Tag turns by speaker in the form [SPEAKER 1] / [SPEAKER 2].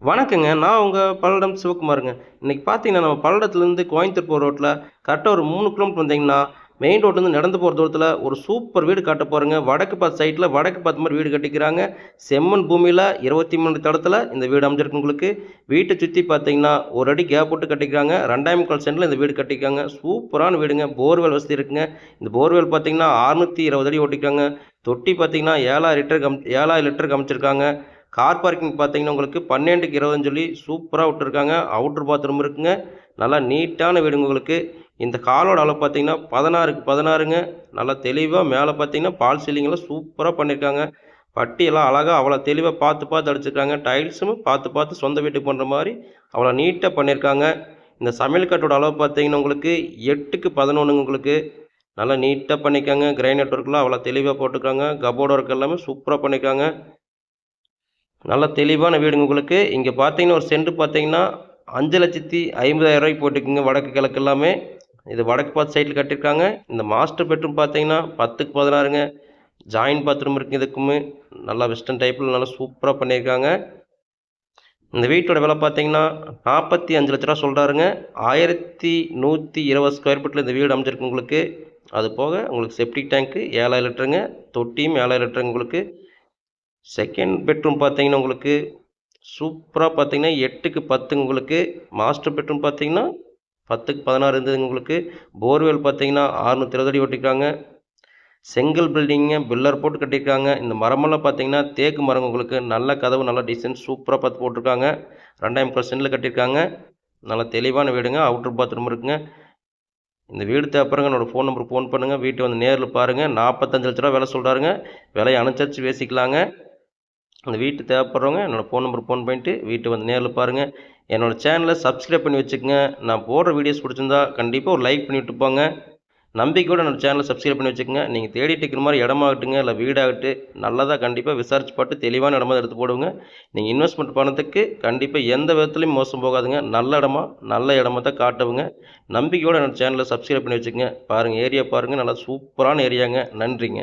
[SPEAKER 1] வணக்கங்க. நான் உங்கள் பல்லடம் சிவகுமாருங்க. இன்றைக்கி பார்த்தீங்கன்னா நம்ம பல்லடத்துலேருந்து கோயம்புத்தூர் போகிற ரோட்டில் கரெக்டாக ஒரு மூணு கிலோமீட்டர் வந்தீங்கன்னா மெயின் ரோட்லேருந்து நடந்து போகிற தூரத்தில் ஒரு சூப்பர் வீடு காட்ட போகிறேங்க வடக்கு பார்த்து சைட்டில் வடக்கு பார்த்த மாதிரி வீடு கட்டிக்கிறாங்க. செம்மண் பூமியில் இருபத்தி மூணு தடத்தில் இந்த வீடு அமைஞ்சிருக்கு உங்களுக்கு. வீட்டை சுற்றி பார்த்தீங்கன்னா ஒரு அடி கேப் போட்டு கட்டிக்கிறாங்க. ரெண்டாயிரம் கால் சென்டில் இந்த வீடு கட்டிக்கிறாங்க. சூப்பரான வீடுங்க. போர்வெல் வசதி இருக்குங்க. இந்த போர்வெல் பார்த்தீங்கன்னா அறுநூற்றி இருபது அடி ஓட்டிக்கிறாங்க. தொட்டி பார்த்தீங்கன்னா ஏழாயிரம் லிட்டர் கம் ஏழாயிரம் லிட்டருக்கு அமைச்சிருக்காங்க. கார் பார்க்கிங் பார்த்தீங்கன்னா உங்களுக்கு பன்னெண்டுக்கு இருபதுன்னு சொல்லி சூப்பராக விட்டுருக்காங்க. அவுட்ரு பாத்ரூம் இருக்குங்க. நல்லா நீட்டான வீடுங்க உங்களுக்கு. இந்த காலோட அளவு பார்த்தீங்கன்னா பதினாறுக்கு பதினாறுங்க. நல்லா தெளிவாக மேலே பார்த்தீங்கன்னா பால் சீலிங்கெல்லாம் சூப்பராக பண்ணியிருக்காங்க பட்டியெல்லாம் அழகாக அவ்வளோ தெளிவாக பார்த்து பார்த்து அடிச்சிருக்காங்க. டைல்ஸும் பார்த்து பார்த்து சொந்த வீட்டுக்கு பண்ணுற மாதிரி அவ்வளோ நீட்டாக பண்ணியிருக்காங்க இந்த சமையல் கட்டோட அளவு பார்த்தீங்கன்னா உங்களுக்கு எட்டுக்கு பதினொன்றுங்க உங்களுக்கு. நல்லா நீட்டாக பண்ணிக்காங்க கிரைனட் ஒர்க்லாம் அவ்வளோ தெளிவாக போட்டுருக்காங்க. கபோர்டு ஒர்க் எல்லாமே சூப்பராக பண்ணியிருக்காங்க நல்ல தெளிவான வீடுங்க உங்களுக்கு. இங்கே பார்த்தீங்கன்னா ஒரு சென்ட் பார்த்தீங்கன்னா அஞ்சு லட்சத்தி ஐம்பதாயிரம் ரூபாய்க்கு போட்டுக்குங்க வடக்கு கிழக்கு எல்லாமே. இது வடக்கு பார்த்து சைடில் கட்டியிருக்காங்க. இந்த மாஸ்டர் பெட்ரூம் பார்த்தீங்கன்னா பத்துக்கு பதினாறுங்க. ஜாயின்ட் பாத்ரூம் இருக்குது இதுக்குமே. நல்லா வெஸ்டர்ன் டைப்பில் நல்லா சூப்பராக பண்ணியிருக்காங்க. இந்த வீட்டோட விலை பார்த்தீங்கன்னா நாற்பத்தி அஞ்சு லட்ச ரூபா சொல்கிறாருங்க ஆயிரத்தி நூற்றி இருபது ஸ்கொயர் ஃபீட்டில் இந்த வீடு அமைஞ்சிருக்கு உங்களுக்கு. அது போக உங்களுக்கு செப்டிக் டேங்க்கு ஏழாயிரம் லிட்டருங்க. தொட்டியும் ஏழாயிரம் லிட்டருங்க உங்களுக்கு. செகண்ட் பெட்ரூம் பார்த்தீங்கன்னா உங்களுக்கு சூப்பராக பார்த்தீங்கன்னா எட்டுக்கு பத்துங்க உங்களுக்கு மாஸ்டர் பெட்ரூம் பார்த்தீங்கன்னா பத்துக்கு பதினாறு இருந்ததுங்க உங்களுக்கு. போர்வெல் பார்த்தீங்கன்னா அறுநூத்தி இருபது அடி ஓட்டிருக்காங்க செங்கல் பில்டிங்கு பில்லர் போட்டு கட்டியிருக்காங்க. இந்த மரமெல்லாம் பார்த்தீங்கன்னா தேக்கு மரம் உங்களுக்கு. நல்ல கதவு நல்ல டிசைன் சூப்பராக பார்த்து போட்டிருக்காங்க. ரெண்டாயிரம் பர்சன்டில் கட்டியிருக்காங்க. நல்ல தெளிவான வீடுங்க. அவுட்டர் பாத்ரூம் இருக்குங்க. இந்த வீடு தேப்பறங்க என்னோடய ஃபோன் நம்பருக்கு ஃபோன் பண்ணுங்கள் வீட்டை வந்து நேரில் பாருங்கள் நாற்பத்தஞ்சு லட்ச ரூபா விலை சொல்கிறாருங்க விலையை அனுசரித்து பேசிக்கலாங்க. அந்த வீட்டு தேவைப்படுறவங்க என்னோடய ஃபோன் நம்பர் ஃபோன் பண்ணிட்டு வீட்டை வந்து நேரில் பாருங்கள் என்னோடய சேனலை சப்ஸ்கிரைப் பண்ணி வச்சுக்கோங்க. நான் போடுற வீடியோஸ் பிடிச்சிருந்தா கண்டிப்பாக ஒரு லைக் பண்ணிவிட்டு போங்க நம்பிக்கையோடு என்னோடய சேனலை சப்ஸ்கிரைப் பண்ணி வச்சுக்கோங்க. நீங்கள் தேடிட்டு இருக்கிற மாதிரி இடமாகட்டுங்க இல்லை வீடாகட்டு நல்லதாக கண்டிப்பாக விசாரிச்சு பார்த்து தெளிவான இடமா எடுத்து போடுங்க. நீங்கள் இன்வெஸ்ட்மெண்ட் பணத்துக்கு கண்டிப்பாக எந்த விதத்துலையும் மோசம் போகாதுங்க. நல்ல இடமா நல்ல இடமா தான் காட்டுவுங்க. நம்பிக்கையோடு என்னோடய சேனலை சப்ஸ்கிரைப் பண்ணி வச்சுக்கோங்க. பாருங்கள் ஏரியா பாருங்கள் நல்லா சூப்பரான ஏரியாங்க நன்றிங்க.